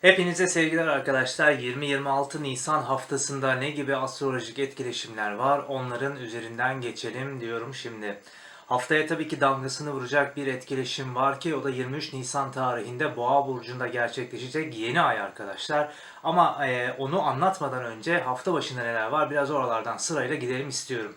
Hepinize sevgiler arkadaşlar. 20-26 Nisan haftasında ne gibi astrolojik etkileşimler var onların üzerinden geçelim diyorum şimdi. Haftaya tabii ki damgasını vuracak bir etkileşim var ki o da 23 Nisan tarihinde Boğa burcunda gerçekleşecek yeni ay arkadaşlar. Ama e, onu anlatmadan önce hafta başında neler var biraz oralardan sırayla gidelim istiyorum.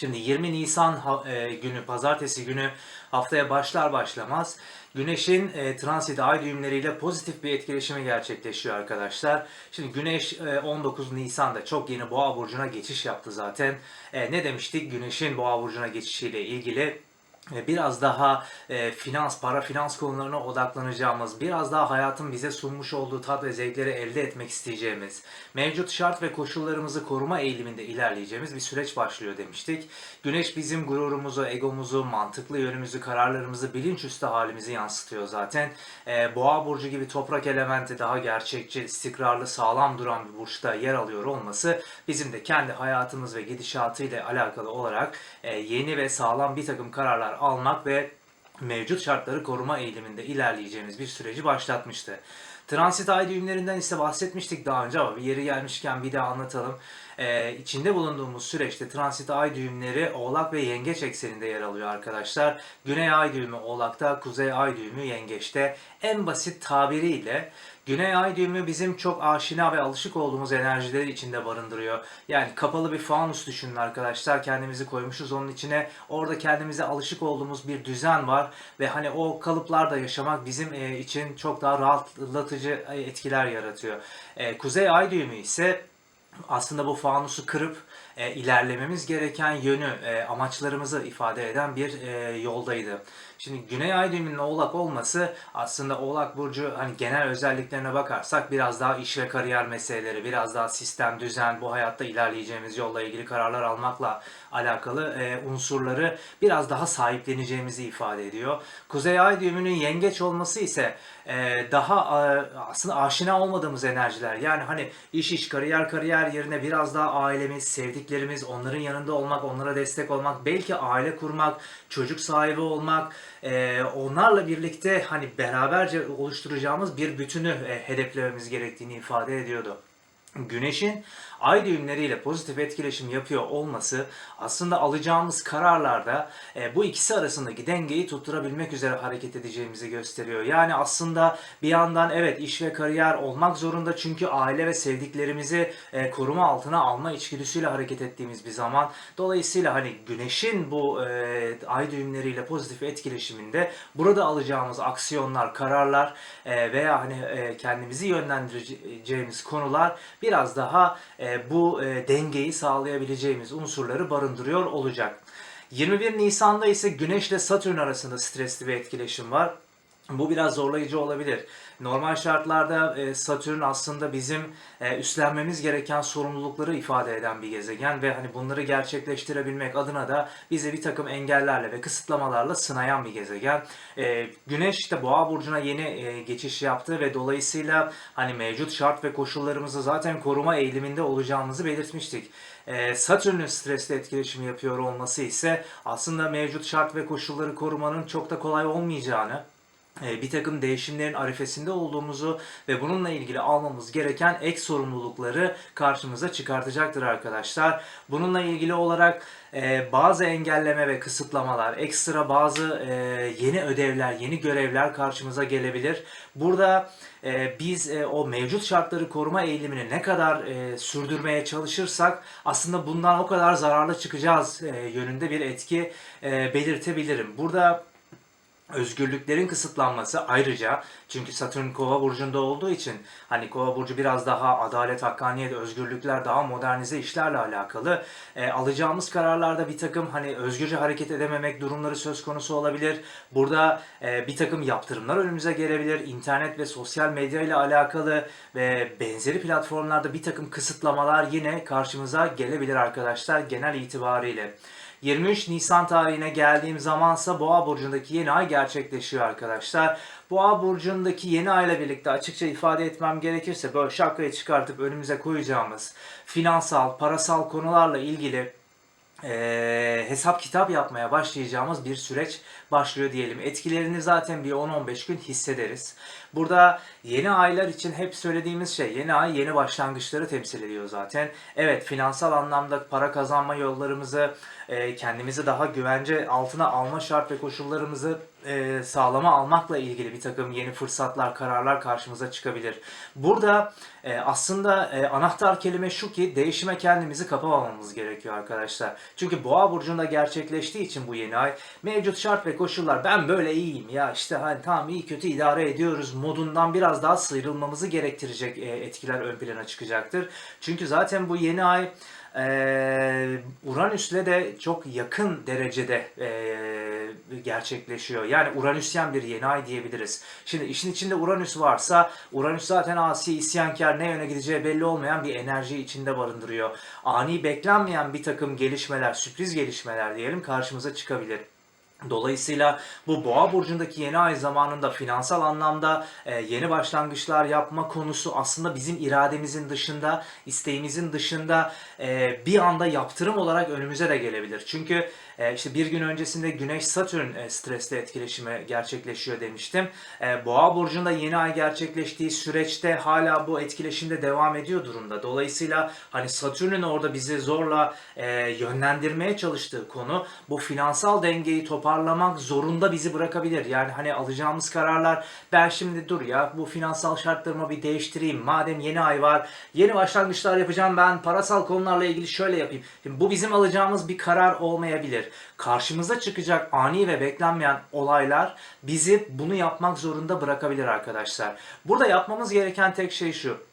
Şimdi 20 Nisan e, günü, pazartesi günü haftaya başlar başlamaz Güneş'in e, transit ay düğümleriyle pozitif bir etkileşimi gerçekleşiyor arkadaşlar. Şimdi Güneş e, 19 Nisan'da çok yeni Boğa burcuna geçiş yaptı zaten. E, ne demiştik? Güneş'in Boğa burcuna geçişiyle ilgili biraz daha e, finans, para finans konularına odaklanacağımız, biraz daha hayatın bize sunmuş olduğu tat ve zevkleri elde etmek isteyeceğimiz, mevcut şart ve koşullarımızı koruma eğiliminde ilerleyeceğimiz bir süreç başlıyor demiştik. Güneş bizim gururumuzu, egomuzu, mantıklı yönümüzü, kararlarımızı, bilinçüstü halimizi yansıtıyor zaten. E, Boğa burcu gibi toprak elementi daha gerçekçi, istikrarlı, sağlam duran bir burçta yer alıyor olması bizim de kendi hayatımız ve gidişatıyla alakalı olarak e, yeni ve sağlam bir takım kararlar almak ve mevcut şartları koruma eğiliminde ilerleyeceğimiz bir süreci başlatmıştı. Transit ay düğümlerinden ise bahsetmiştik daha önce ama bir yeri gelmişken bir daha anlatalım. Ee, içinde bulunduğumuz süreçte transit ay düğümleri Oğlak ve Yengeç ekseninde yer alıyor arkadaşlar. Güney ay düğümü Oğlak'ta, Kuzey ay düğümü Yengeç'te. En basit tabiriyle Güney ay düğümü bizim çok aşina ve alışık olduğumuz enerjileri içinde barındırıyor. Yani kapalı bir fanus düşünün arkadaşlar. Kendimizi koymuşuz onun içine. Orada kendimize alışık olduğumuz bir düzen var. Ve hani o kalıplarda yaşamak bizim e, için çok daha rahatlatıcı e, etkiler yaratıyor. E, Kuzey ay düğümü ise aslında bu fanusu kırıp e, ilerlememiz gereken yönü, e, amaçlarımızı ifade eden bir e, yoldaydı. Şimdi Güney Ay düğümünün Oğlak olması aslında Oğlak Burcu hani genel özelliklerine bakarsak biraz daha iş ve kariyer meseleleri, biraz daha sistem, düzen, bu hayatta ilerleyeceğimiz yolla ilgili kararlar almakla alakalı e, unsurları biraz daha sahipleneceğimizi ifade ediyor. Kuzey Ay düğümünün yengeç olması ise e, daha e, aslında aşina olmadığımız enerjiler. Yani hani iş iş, kariyer kariyer yerine biraz daha ailemiz, sevdiklerimiz, onların yanında olmak, onlara destek olmak, belki aile kurmak, çocuk sahibi olmak, e, onlarla birlikte hani beraberce oluşturacağımız bir bütünü e, hedeflememiz gerektiğini ifade ediyordu. Güneşin ay düğümleriyle pozitif etkileşim yapıyor olması aslında alacağımız kararlarda e, bu ikisi arasındaki dengeyi tutturabilmek üzere hareket edeceğimizi gösteriyor. Yani aslında bir yandan evet iş ve kariyer olmak zorunda çünkü aile ve sevdiklerimizi e, koruma altına alma içgüdüsüyle hareket ettiğimiz bir zaman. Dolayısıyla hani güneşin bu e, ay düğümleriyle pozitif etkileşiminde burada alacağımız aksiyonlar, kararlar e, veya hani e, kendimizi yönlendireceğimiz konular biraz daha e, bu e, dengeyi sağlayabileceğimiz unsurları barındırıyor olacak. 21 Nisan'da ise Güneş ile Satürn arasında stresli bir etkileşim var. Bu biraz zorlayıcı olabilir. Normal şartlarda e, Satürn aslında bizim e, üstlenmemiz gereken sorumlulukları ifade eden bir gezegen ve hani bunları gerçekleştirebilmek adına da bizi bir takım engellerle ve kısıtlamalarla sınayan bir gezegen. E, Güneş de Boğa burcuna yeni geçiş yaptı ve dolayısıyla hani mevcut şart ve koşullarımızı zaten koruma eğiliminde olacağımızı belirtmiştik. Satürn'ün stresli etkileşimi yapıyor olması ise aslında mevcut şart ve koşulları korumanın çok da kolay olmayacağını bir takım değişimlerin arifesinde olduğumuzu ve bununla ilgili almamız gereken ek sorumlulukları karşımıza çıkartacaktır arkadaşlar. Bununla ilgili olarak e, bazı engelleme ve kısıtlamalar, ekstra bazı e, yeni ödevler, yeni görevler karşımıza gelebilir. Burada e, biz o mevcut şartları koruma eğilimini ne kadar sürdürmeye çalışırsak aslında bundan o kadar zararlı çıkacağız yönünde bir etki belirtebilirim. Burada özgürlüklerin kısıtlanması ayrıca çünkü Satürn Kova burcunda olduğu için hani Kova burcu biraz daha adalet, hakkaniyet, özgürlükler daha modernize işlerle alakalı E, alacağımız kararlarda bir takım hani özgürce hareket edememek durumları söz konusu olabilir. Burada e, bir takım yaptırımlar önümüze gelebilir. İnternet ve sosyal medya ile alakalı ve benzeri platformlarda bir takım kısıtlamalar yine karşımıza gelebilir arkadaşlar genel itibariyle. 23 Nisan tarihine geldiğim zamansa Boğa burcundaki yeni ay gerçekleşiyor arkadaşlar. Boğa burcundaki yeni ayla birlikte açıkça ifade etmem gerekirse böyle şapkayı çıkartıp önümüze koyacağımız finansal, parasal konularla ilgili e, hesap kitap yapmaya başlayacağımız bir süreç başlıyor diyelim. Etkilerini zaten bir 10-15 gün hissederiz. Burada yeni aylar için hep söylediğimiz şey yeni ay yeni başlangıçları temsil ediyor zaten. Evet finansal anlamda para kazanma yollarımızı e, kendimizi daha güvence altına alma şart ve koşullarımızı e, sağlama almakla ilgili bir takım yeni fırsatlar, kararlar karşımıza çıkabilir. Burada e, aslında anahtar kelime şu ki değişime kendimizi kapamamamız gerekiyor arkadaşlar. Çünkü Boğa burcunda gerçekleştiği için bu yeni ay mevcut şart ve koşullar ben böyle iyiyim ya işte hani tamam iyi kötü idare ediyoruz modundan biraz daha sıyrılmamızı gerektirecek e, etkiler ön plana çıkacaktır. Çünkü zaten bu yeni ay ee, Uranüs'le de çok yakın derecede ee, gerçekleşiyor. Yani Uranüsyen bir yeni ay diyebiliriz. Şimdi işin içinde Uranüs varsa Uranüs zaten asi, isyankar, ne yöne gideceği belli olmayan bir enerji içinde barındırıyor. Ani beklenmeyen bir takım gelişmeler, sürpriz gelişmeler diyelim karşımıza çıkabilir. Dolayısıyla bu boğa burcundaki yeni ay zamanında finansal anlamda e, yeni başlangıçlar yapma konusu aslında bizim irademizin dışında, isteğimizin dışında e, bir anda yaptırım olarak önümüze de gelebilir. Çünkü e, işte bir gün öncesinde Güneş Satürn e, stresli etkileşimi gerçekleşiyor demiştim. E, boğa burcunda yeni ay gerçekleştiği süreçte hala bu etkileşimde devam ediyor durumda. Dolayısıyla hani Satürn'ün orada bizi zorla e, yönlendirmeye çalıştığı konu bu finansal dengeyi toparlamak zorunda bizi bırakabilir. Yani hani alacağımız kararlar ben şimdi dur ya bu finansal şartlarımı bir değiştireyim. Madem yeni ay var yeni başlangıçlar yapacağım ben parasal konularla ilgili şöyle yapayım. Şimdi bu bizim alacağımız bir karar olmayabilir. Karşımıza çıkacak ani ve beklenmeyen olaylar bizi bunu yapmak zorunda bırakabilir arkadaşlar. Burada yapmamız gereken tek şey şu.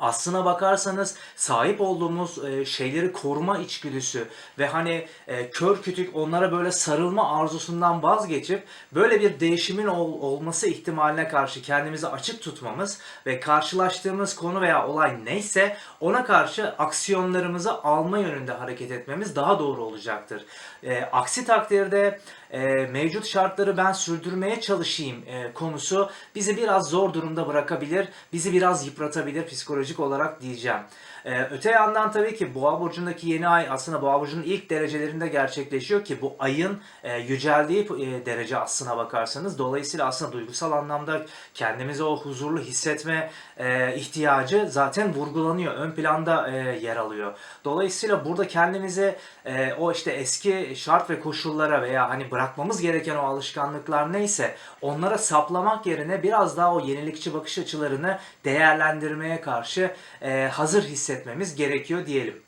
Aslına bakarsanız sahip olduğumuz e, şeyleri koruma içgüdüsü ve hani e, kör kütük onlara böyle sarılma arzusundan vazgeçip böyle bir değişimin ol- olması ihtimaline karşı kendimizi açık tutmamız ve karşılaştığımız konu veya olay neyse ona karşı aksiyonlarımızı alma yönünde hareket etmemiz daha doğru olacaktır. E, aksi takdirde e, mevcut şartları ben sürdürmeye çalışayım e, konusu bizi biraz zor durumda bırakabilir, bizi biraz yıpratabilir psikolojik olarak diyeceğim. E, öte yandan tabii ki Boğa burcundaki yeni ay aslında Boğa burcunun ilk derecelerinde gerçekleşiyor ki bu ayın e, yüceldiği e, derece aslına bakarsanız dolayısıyla aslında duygusal anlamda kendimizi o huzurlu hissetme e, ihtiyacı zaten vurgulanıyor, ön planda e, yer alıyor. Dolayısıyla burada kendimizi e, o işte eski şart ve koşullara veya hani bırakmamız gereken o alışkanlıklar neyse onlara saplamak yerine biraz daha o yenilikçi bakış açılarını değerlendirmeye karşı e, hazır hissetmemiz gerekiyor diyelim.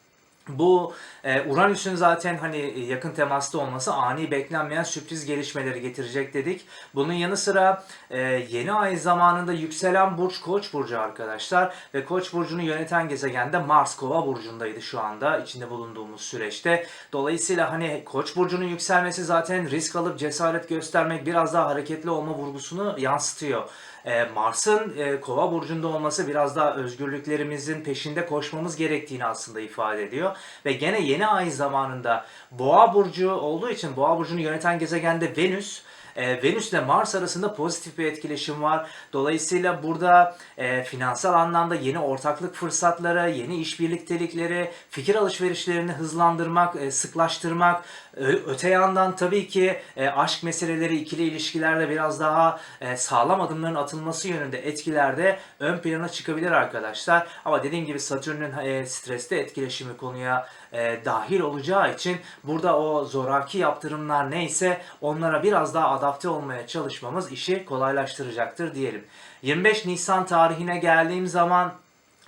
Bu e, Uranüs'ün zaten hani yakın temasta olması ani beklenmeyen sürpriz gelişmeleri getirecek dedik. Bunun yanı sıra e, yeni ay zamanında yükselen burç Koç burcu arkadaşlar ve Koç burcunu yöneten gezegen de Mars Kova burcundaydı şu anda içinde bulunduğumuz süreçte. Dolayısıyla hani Koç burcunun yükselmesi zaten risk alıp cesaret göstermek biraz daha hareketli olma vurgusunu yansıtıyor. E, Mars'ın e, Kova burcunda olması biraz daha özgürlüklerimizin peşinde koşmamız gerektiğini aslında ifade ediyor. Ve gene yeni ay zamanında Boğa burcu olduğu için Boğa burcunu yöneten gezegen de Venüs. E, Venüs ile Mars arasında pozitif bir etkileşim var. Dolayısıyla burada e, finansal anlamda yeni ortaklık fırsatları, yeni iş birliktelikleri, fikir alışverişlerini hızlandırmak, e, sıklaştırmak, Ö- öte yandan tabii ki e, aşk meseleleri, ikili ilişkilerde biraz daha e, sağlam adımların atılması yönünde etkilerde ön plana çıkabilir arkadaşlar. Ama dediğim gibi Satürn'ün e, stresli etkileşimi konuya e, dahil olacağı için burada o zoraki yaptırımlar neyse onlara biraz daha adapte olmaya çalışmamız işi kolaylaştıracaktır diyelim. 25 Nisan tarihine geldiğim zaman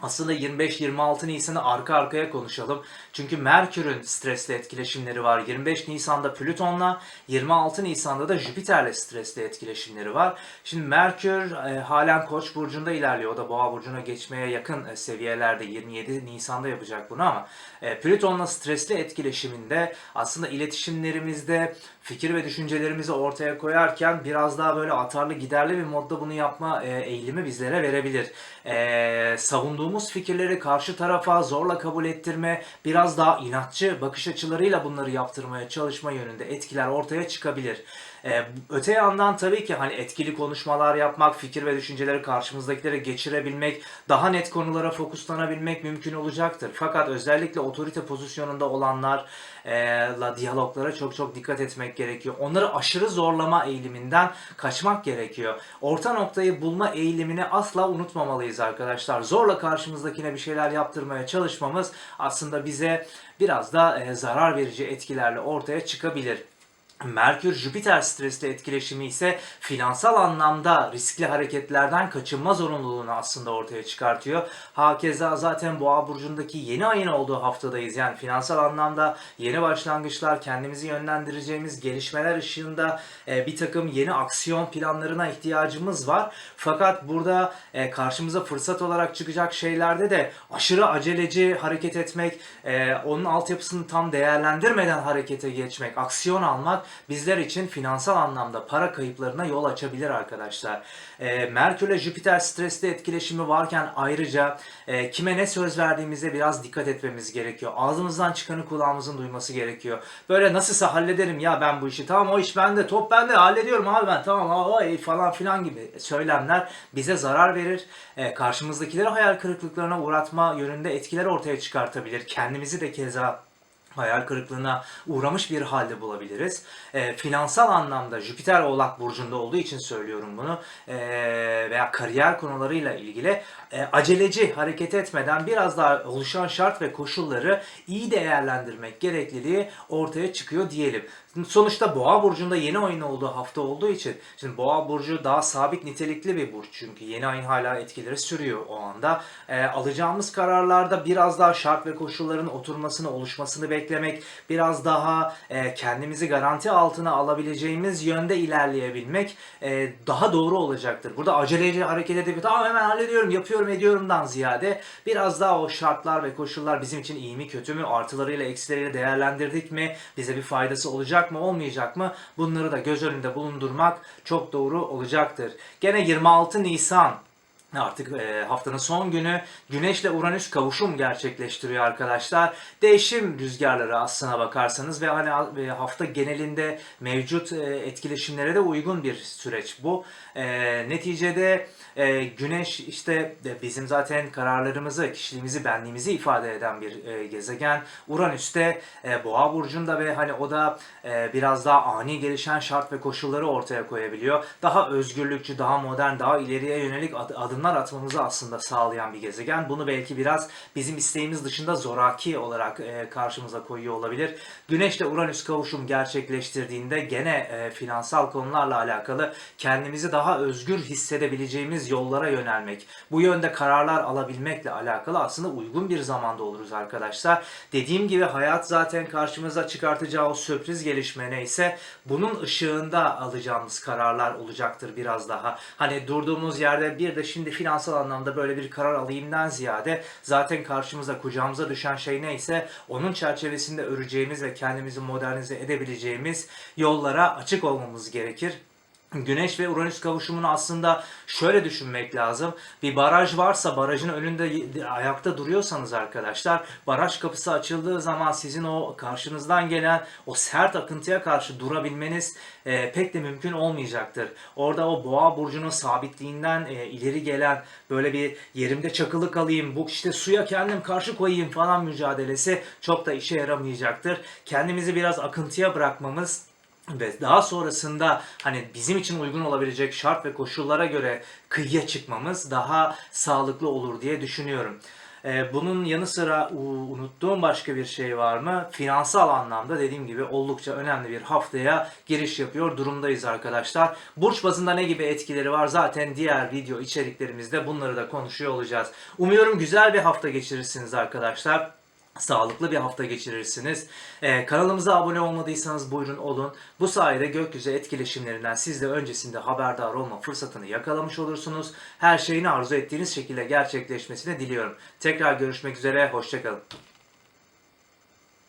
aslında 25-26 Nisan'ı arka arkaya konuşalım. Çünkü Merkür'ün stresli etkileşimleri var. 25 Nisan'da Plüton'la, 26 Nisan'da da Jüpiter'le stresli etkileşimleri var. Şimdi Merkür e, halen Koç burcunda ilerliyor. O da Boğa burcuna geçmeye yakın e, seviyelerde 27 Nisan'da yapacak bunu ama e, Plüton'la stresli etkileşiminde aslında iletişimlerimizde fikir ve düşüncelerimizi ortaya koyarken biraz daha böyle atarlı giderli bir modda bunu yapma e, eğilimi bizlere verebilir. E, savunduğumuz fikirleri karşı tarafa zorla kabul ettirme, biraz daha inatçı bakış açılarıyla bunları yaptırmaya çalışma yönünde etkiler ortaya çıkabilir. E, öte yandan tabii ki hani etkili konuşmalar yapmak, fikir ve düşünceleri karşımızdakilere geçirebilmek, daha net konulara fokuslanabilmek mümkün olacaktır. Fakat özellikle otorite pozisyonunda olanlarla diyaloglara çok çok dikkat etmek gerekiyor. Onları aşırı zorlama eğiliminden kaçmak gerekiyor. Orta noktayı bulma eğilimini asla unutmamalıyız arkadaşlar. Zorla karşımızdakine bir şeyler yaptırmaya çalışmamız aslında bize biraz da zarar verici etkilerle ortaya çıkabilir. Merkür-Jüpiter stresli etkileşimi ise finansal anlamda riskli hareketlerden kaçınma zorunluluğunu aslında ortaya çıkartıyor. Hakeza zaten Boğa burcundaki yeni ayın olduğu haftadayız. Yani finansal anlamda yeni başlangıçlar, kendimizi yönlendireceğimiz gelişmeler ışığında e, bir takım yeni aksiyon planlarına ihtiyacımız var. Fakat burada e, karşımıza fırsat olarak çıkacak şeylerde de aşırı aceleci hareket etmek, e, onun altyapısını tam değerlendirmeden harekete geçmek, aksiyon almak bizler için finansal anlamda para kayıplarına yol açabilir arkadaşlar. E, Merkür ile Jüpiter stresli etkileşimi varken ayrıca e, kime ne söz verdiğimize biraz dikkat etmemiz gerekiyor. Ağzımızdan çıkanı kulağımızın duyması gerekiyor. Böyle nasılsa hallederim ya ben bu işi tamam o iş bende top bende hallediyorum abi ben tamam aa, falan filan gibi söylemler bize zarar verir. E, karşımızdakileri hayal kırıklıklarına uğratma yönünde etkiler ortaya çıkartabilir. Kendimizi de keza hayal kırıklığına uğramış bir halde bulabiliriz. E, finansal anlamda Jüpiter Oğlak Burcu'nda olduğu için söylüyorum bunu e, veya kariyer konularıyla ilgili e, aceleci hareket etmeden biraz daha oluşan şart ve koşulları iyi değerlendirmek gerekliliği ortaya çıkıyor diyelim. Sonuçta Boğa burcunda yeni ayın olduğu hafta olduğu için şimdi Boğa burcu daha sabit nitelikli bir burç çünkü yeni ayın hala etkileri sürüyor o anda. E, alacağımız kararlarda biraz daha şart ve koşulların oturmasını, oluşmasını beklemek, biraz daha e, kendimizi garanti altına alabileceğimiz yönde ilerleyebilmek e, daha doğru olacaktır. Burada aceleci hareket edip tamam hemen hallediyorum, yapıyorum, ediyorumdan ziyade biraz daha o şartlar ve koşullar bizim için iyi mi, kötü mü, artılarıyla eksileriyle değerlendirdik mi, bize bir faydası olacak mı, olmayacak mı bunları da göz önünde bulundurmak çok doğru olacaktır. Gene 26 Nisan Artık e, haftanın son günü Güneşle Uranüs kavuşum gerçekleştiriyor arkadaşlar. Değişim rüzgarları aslına bakarsanız ve hani e, hafta genelinde mevcut e, etkileşimlere de uygun bir süreç bu. E, neticede e, Güneş işte e, bizim zaten kararlarımızı, kişiliğimizi, benliğimizi ifade eden bir e, gezegen. Uranüs de e, Boğa burcunda ve hani o da e, biraz daha ani gelişen şart ve koşulları ortaya koyabiliyor. Daha özgürlükçü, daha modern, daha ileriye yönelik ad- adımlar atmamızı aslında sağlayan bir gezegen. Bunu belki biraz bizim isteğimiz dışında zoraki olarak e, karşımıza koyuyor olabilir. Güneşle Uranüs kavuşum gerçekleştirdiğinde gene e, finansal konularla alakalı kendimizi daha özgür hissedebileceğimiz yollara yönelmek, bu yönde kararlar alabilmekle alakalı aslında uygun bir zamanda oluruz arkadaşlar. Dediğim gibi hayat zaten karşımıza çıkartacağı o sürpriz gelişme neyse bunun ışığında alacağımız kararlar olacaktır biraz daha. Hani durduğumuz yerde bir de şimdi finansal anlamda böyle bir karar alayımdan ziyade zaten karşımıza kucağımıza düşen şey neyse onun çerçevesinde öreceğimiz ve kendimizi modernize edebileceğimiz yollara açık olmamız gerekir. Güneş ve Uranüs kavuşumunu aslında şöyle düşünmek lazım. Bir baraj varsa barajın önünde ayakta duruyorsanız arkadaşlar baraj kapısı açıldığı zaman sizin o karşınızdan gelen o sert akıntıya karşı durabilmeniz e, pek de mümkün olmayacaktır. Orada o boğa burcunun sabitliğinden e, ileri gelen böyle bir yerimde çakılı kalayım, bu işte suya kendim karşı koyayım falan mücadelesi çok da işe yaramayacaktır. Kendimizi biraz akıntıya bırakmamız ve daha sonrasında hani bizim için uygun olabilecek şart ve koşullara göre kıyıya çıkmamız daha sağlıklı olur diye düşünüyorum. Ee, bunun yanı sıra unuttuğum başka bir şey var mı? Finansal anlamda dediğim gibi oldukça önemli bir haftaya giriş yapıyor durumdayız arkadaşlar. Burç bazında ne gibi etkileri var zaten diğer video içeriklerimizde bunları da konuşuyor olacağız. Umuyorum güzel bir hafta geçirirsiniz arkadaşlar sağlıklı bir hafta geçirirsiniz. Ee, kanalımıza abone olmadıysanız buyurun olun. Bu sayede gökyüzü etkileşimlerinden siz de öncesinde haberdar olma fırsatını yakalamış olursunuz. Her şeyin arzu ettiğiniz şekilde gerçekleşmesini diliyorum. Tekrar görüşmek üzere, hoşçakalın.